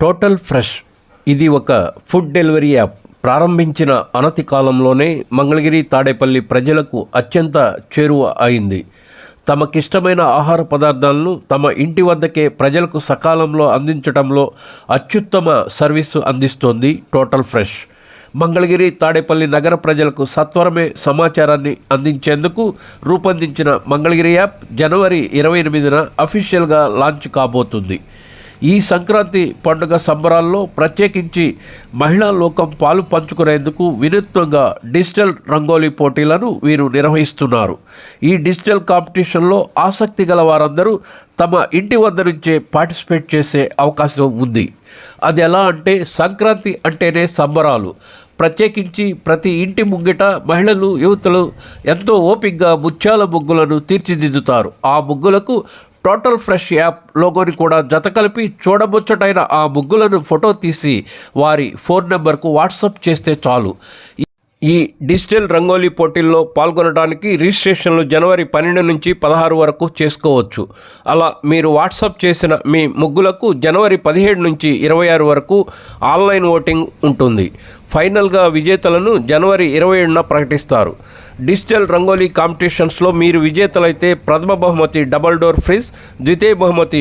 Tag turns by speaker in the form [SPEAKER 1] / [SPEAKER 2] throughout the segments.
[SPEAKER 1] Total fresh ఇది ఒక food delivery app ప్రారంభించిన అనతి కాలంలోనే మంగళగిరి తాడేపల్లి ప్రజలకు అత్యంత చేరువ అయింది. తమకిష్టమైన ఆహార పదార్థాలను తమ ఇంటి వద్దకే ప్రజలకు సకాలంలో అందించడంలో అత్యుత్తమ సర్వీసు అందిస్తోంది టోటల్ ఫ్రెష్ మంగళగిరి తాడేపల్లి నగర ప్రజలకు సత్వరమే సమాచారాన్ని అందించేందుకు రూపొందించిన మంగళగిరి యాప్ జనవరి ఇరవై ఎనిమిదిన అఫీషియల్గా లాంచ్ కాబోతుంది. ఈ సంక్రాంతి పండుగ సంబరాల్లో ప్రత్యేకించి మహిళా లోకం పాలు పంచుకునేందుకు వినూత్నంగా డిజిటల్ రంగోలీ పోటీలను వీరు నిర్వహిస్తున్నారు. ఈ డిజిటల్ కాంపిటీషన్లో ఆసక్తి గల వారందరూ తమ ఇంటి వద్ద నుంచే పార్టిసిపేట్ చేసే అవకాశం ఉంది. అది ఎలా అంటే సంక్రాంతి అంటేనే సంబరాలు. ప్రత్యేకించి ప్రతి ఇంటి ముంగిట మహిళలు యువతలు ఎంతో ఓపికగా ముత్యాల ముగ్గులను తీర్చిదిద్దుతారు. ఆ ముగ్గులకు టోటల్ ఫ్రెష్ యాప్ లోగోని కూడా జత కలిపి చూడముచ్చటైన ఆ ముగ్గులను ఫోటో తీసి వారి ఫోన్ నెంబర్కు వాట్సాప్ చేస్తే చాలు. ఈ డిజిటల్ రంగోలీ పోటీల్లో పాల్గొనడానికి రిజిస్ట్రేషన్లు జనవరి పన్నెండు నుంచి పదహారు వరకు చేసుకోవచ్చు. అలా మీరు వాట్సాప్ చేసిన మీ ముగ్గులకు జనవరి పదిహేడు నుంచి ఇరవై ఆరు వరకు ఆన్లైన్ ఓటింగ్ ఉంటుంది. ఫైనల్గా విజేతలను జనవరి ఇరవై ఏడున ప్రకటిస్తారు. డిజిటల్ రంగోలీ కాంపిటీషన్స్లో మీరు విజేతలైతే ప్రథమ బహుమతి డబల్ డోర్ ఫ్రిజ్ ద్వితీయ బహుమతి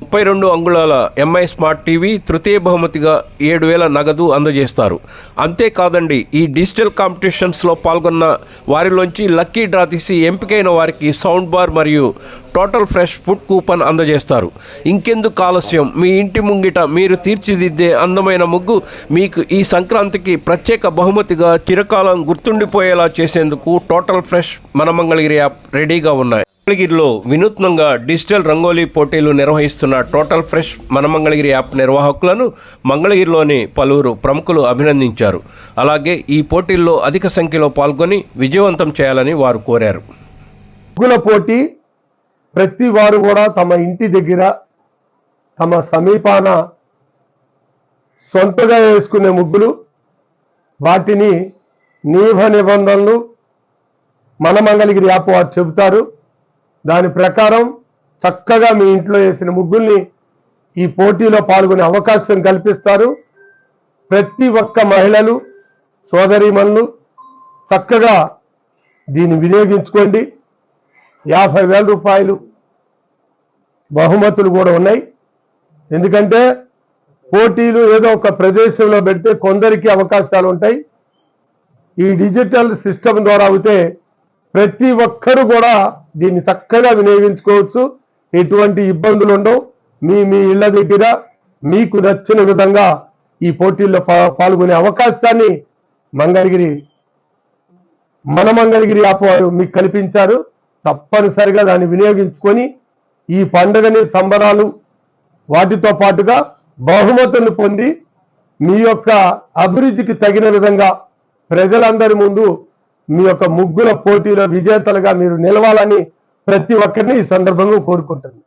[SPEAKER 1] ముప్పై రెండు అంగుళాల ఎంఐ స్మార్ట్ టీవీ తృతీయ బహుమతిగా ఏడు వేల నగదు అందజేస్తారు. అంతేకాదండి ఈ డిజిటల్ కాంపిటీషన్స్లో పాల్గొన్న వారిలోంచి లక్కీ డ్రా తీసి ఎంపికైన వారికి సౌండ్ బార్ మరియు టోటల్ ఫ్రెష్ ఫుడ్ కూపన్ అందజేస్తారు. ఇంకెందుకు ఆలస్యం మీ ఇంటి ముంగిట మీరు తీర్చిదిద్దే అందమైన ముగ్గు మీకు ఈ సంక్రాంతికి ప్రత్యేక బహుమతిగా చిరకాలం గుర్తుండిపోయేలా చేసేందుకు టోటల్ ఫ్రెష్ మన మంగళగిరి యాప్ రెడీగా ఉన్నాయి. మంగళగిరిలో వినూత్నంగా డిజిటల్ రంగోలీ పోటీలు నిర్వహిస్తున్న టోటల్ ఫ్రెష్ మన మంగళగిరి యాప్ నిర్వాహకులను మంగళగిరిలోని పలువురు ప్రముఖులు అభినందించారు. అలాగే ఈ పోటీల్లో అధిక సంఖ్యలో పాల్గొని విజయవంతం చేయాలని వారు కోరారు.
[SPEAKER 2] ముగ్గుల పోటీ ప్రతి వారు కూడా తమ ఇంటి దగ్గర తమ సమీపాన సొంతగా వేసుకునే ముగ్గులు వాటిని నీభ నిబంధనలు మన మంగళగిరి యాప్ వారు చెబుతారు. దాని ప్రకారం చక్కగా మీ ఇంట్లో వేసిన ముగ్గుల్ని ఈ పోటీలో పాల్గొనే అవకాశం కల్పిస్తారు. ప్రతి ఒక్క మహిళలు సోదరీమణులు చక్కగా దీన్ని వినియోగించుకోండి. యాభై వేల రూపాయలు బహుమతులు కూడా ఉన్నాయి. ఎందుకంటే పోటీలు ఏదో ఒక ప్రదేశంలో పెడితే కొందరికి అవకాశాలు ఉంటాయి. ఈ డిజిటల్ సిస్టమ్ ద్వారా అయితే ప్రతి ఒక్కరు కూడా దీన్ని చక్కగా వినియోగించుకోవచ్చు. ఎటువంటి ఇబ్బందులు ఉండవు. మీ మీ ఇళ్ళ దగ్గర మీకు నచ్చిన విధంగా ఈ పోటీల్లో పాల్గొనే అవకాశాన్ని మంగళగిరి మన మంగళగిరి యాప్ వారు మీకు కల్పించారు. తప్పనిసరిగా దాన్ని వినియోగించుకొని ఈ పండుగని సంబరాలు వాటితో పాటుగా బహుమతులను పొంది మీ యొక్క అభివృద్ధికి తగిన విధంగా ప్రజలందరి ముందు మీ యొక్క ముగ్గుల పోటీలో విజేతలుగా మీరు నిలవాలని ప్రతి ఒక్కరిని ఈ సందర్భంగా కోరుకుంటుంది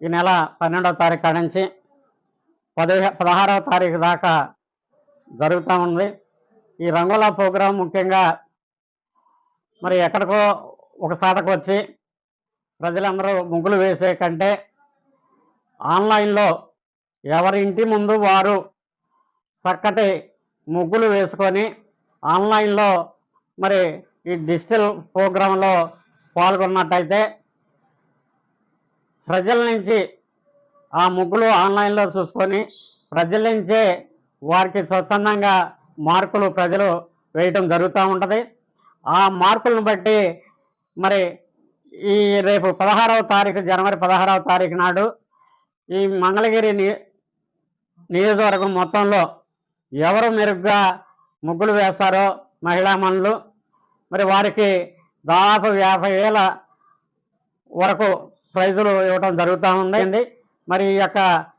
[SPEAKER 3] ఈ నెల పన్నెండవ తారీఖు నుంచి పదిహే పదహారవ తారీఖు దాకా జరుగుతూ ఉంది. ఈ రంగుల ప్రోగ్రాం ముఖ్యంగా మరి ఎక్కడికో ఒక సాటకు వచ్చి ప్రజలందరూ ముగ్గులు వేసే కంటే ఆన్లైన్లో ఎవరి ఇంటి ముందు వారు చక్కటి ముగ్గులు వేసుకొని ఆన్లైన్లో మరి ఈ డిజిటల్ ప్రోగ్రాంలో పాల్గొన్నట్టయితే ప్రజల నుంచి ఆ ముగ్గులు ఆన్లైన్లో చూసుకొని ప్రజల నుంచే వారికి స్వచ్ఛందంగా మార్కులు ప్రజలు వేయటం జరుగుతూ ఉంటుంది. ఆ మార్కులను బట్టి మరి ఈ రేపు పదహారవ తారీఖు జనవరి పదహారవ తారీఖు నాడు ఈ మంగళగిరి ని- నియోజకవర్గం మొత్తంలో ఎవరు మెరుగ్గా ముగ్గులు వేస్తారో మహిళామణులు మరి వారికి దాదాపు యాభై వేల వరకు ప్రైజులు ఇవ్వడం జరుగుతూ ఉంది మరి ఈ యొక్క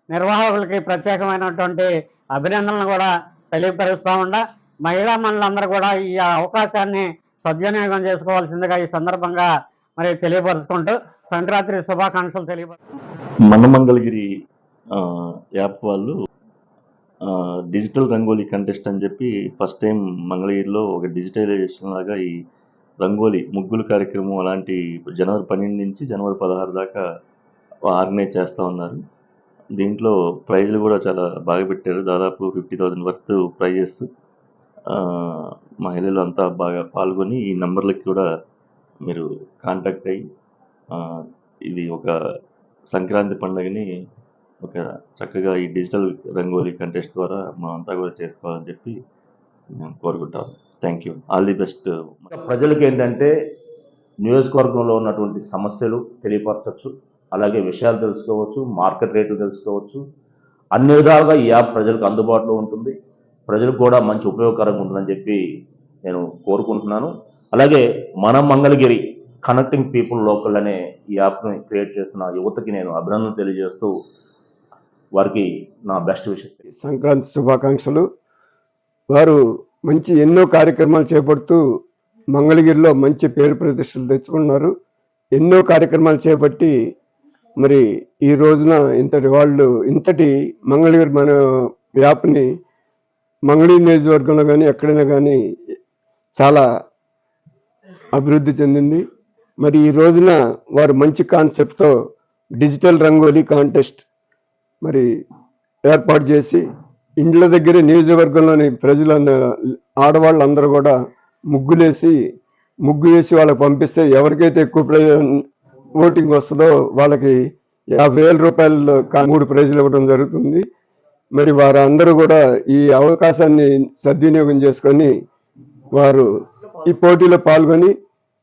[SPEAKER 3] నిర్వాహకులకి ప్రత్యేకమైనటువంటి అభినందనలు కూడా తెలియపరుస్తూ ఉండ. మహిళా మనులందరూ కూడా ఈ అవకాశాన్ని సద్వినియోగం చేసుకోవాల్సిందిగా ఈ సందర్భంగా మరి తెలియపరుచుకుంటూ సంక్రాంతి శుభాకాంక్షలు తెలియపరు
[SPEAKER 4] మనమంగళగిరి యాప్ వాళ్ళు డిజిటల్ రంగోలీ కంటెస్ట్ అని చెప్పి ఫస్ట్ టైం మంగళగిరిలో ఒక డిజిటలైజేషన్ లాగా ఈ రంగోలీ ముగ్గులు కార్యక్రమం అలాంటి జనవరి పన్నెండు నుంచి జనవరి పదహారు దాకా ఆర్గనైజ్ చేస్తూ ఉన్నారు. దీంట్లో ప్రైజ్లు కూడా చాలా బాగా పెట్టారు. దాదాపు ఫిఫ్టీ థౌజండ్ వర్త్ ప్రైజెస్. మహిళలు అంతా బాగా పాల్గొని ఈ నెంబర్లకి కూడా మీరు కాంటాక్ట్ అయ్యి ఇది ఒక సంక్రాంతి పండుగని ఒక చక్కగా ఈ డిజిటల్ రంగోలీ కంటెస్ట్ ద్వారా మనం కూడా చేసుకోవాలని చెప్పి మేము కోరుకుంటాం. Thank you all the best
[SPEAKER 5] ప్రజలకు ఏంటంటే నియోజకవర్గంలో ఉన్నటువంటి సమస్యలు తెలియపరచవచ్చు అలాగే విషయాలు తెలుసుకోవచ్చు మార్కెట్ రేట్లు తెలుసుకోవచ్చు. అన్ని విధాలుగా ఈ యాప్ ప్రజలకు అందుబాటులో ఉంటుంది. ప్రజలకు కూడా మంచి ఉపయోగకరంగా ఉంటుందని చెప్పి నేను కోరుకుంటున్నాను. అలాగే మన మంగళగిరి కనెక్టింగ్ పీపుల్ లోకల్ అనే ఈ యాప్ని క్రియేట్ చేస్తున్న యువతకి నేను అభినందనలు తెలియజేస్తూ వారికి నా బెస్ట్ విషయం
[SPEAKER 6] సంక్రాంతి శుభాకాంక్షలు. వారు మంచి ఎన్నో కార్యక్రమాలు చేపడుతూ మంగళగిరిలో మంచి పేరు ప్రతిష్టలు తెచ్చుకున్నారు. ఎన్నో కార్యక్రమాలు చేపట్టి మరి ఈ రోజున ఇంతటి వాళ్ళు ఇంతటి మంగళగిరి మన యాప్ని మంగళీ నియోజకవర్గంలో కానీ ఎక్కడైనా కానీ చాలా అభివృద్ధి చెందింది. మరి ఈ రోజున వారు మంచి కాన్సెప్ట్తో డిజిటల్ రంగోలీ కాంటెస్ట్ మరి ఏర్పాటు చేసి ఇండ్ల దగ్గరే నియోజకవర్గంలోని ప్రజలందరూ ఆడవాళ్ళందరూ కూడా ముగ్గులేసి ముగ్గు వేసి వాళ్ళకి పంపిస్తే ఎవరికైతే ఎక్కువ ప్రైజ్ ఓటింగ్ వస్తుందో వాళ్ళకి యాభై వేల రూపాయలు మూడు ప్రైజులు ఇవ్వడం జరుగుతుంది. మరి వారందరూ కూడా ఈ అవకాశాన్ని సద్వినియోగం చేసుకొని వారు ఈ పోటీలో పాల్గొని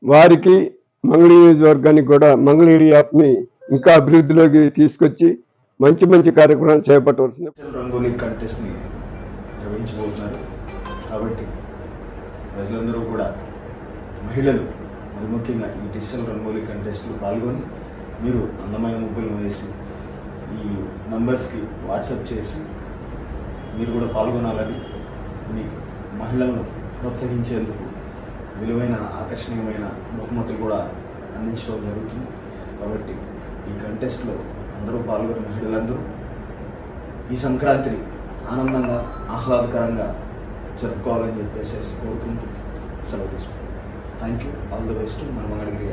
[SPEAKER 6] వారికి మంగళగిరి నియోజకవర్గానికి కూడా మంగళగిరి యాప్ని ఇంకా అభివృద్ధిలోకి తీసుకొచ్చి మంచి మంచి కార్యక్రమాలు చేపట్టవలసింది.
[SPEAKER 7] రంగోలీ కంటెస్ట్ని నిర్వహించబోతున్నారు. కాబట్టి ప్రజలందరూ కూడా మహిళలు మరి ముఖ్యంగా ఈ డిజిటల్ రంగోలీ కంటెస్ట్లో పాల్గొని మీరు అందమైన ముగ్గులను వేసి ఈ నంబర్స్కి వాట్సాప్ చేసి మీరు కూడా పాల్గొనాలని మీ మహిళలను ప్రోత్సహించేందుకు విలువైన ఆకర్షణీయమైన బహుమతులు కూడా అందించడం జరుగుతుంది. కాబట్టి ఈ కంటెస్ట్లో అందరూ పాల్గొనే మహిళలందరూ ఈ సంక్రాంతిని ఆనందంగా ఆహ్లాదకరంగా జరుపుకోవాలని చెప్పేసి కోరుకుంటూ సెలవు తీసుకుంటాం thank you all the best మన మంగళగిరి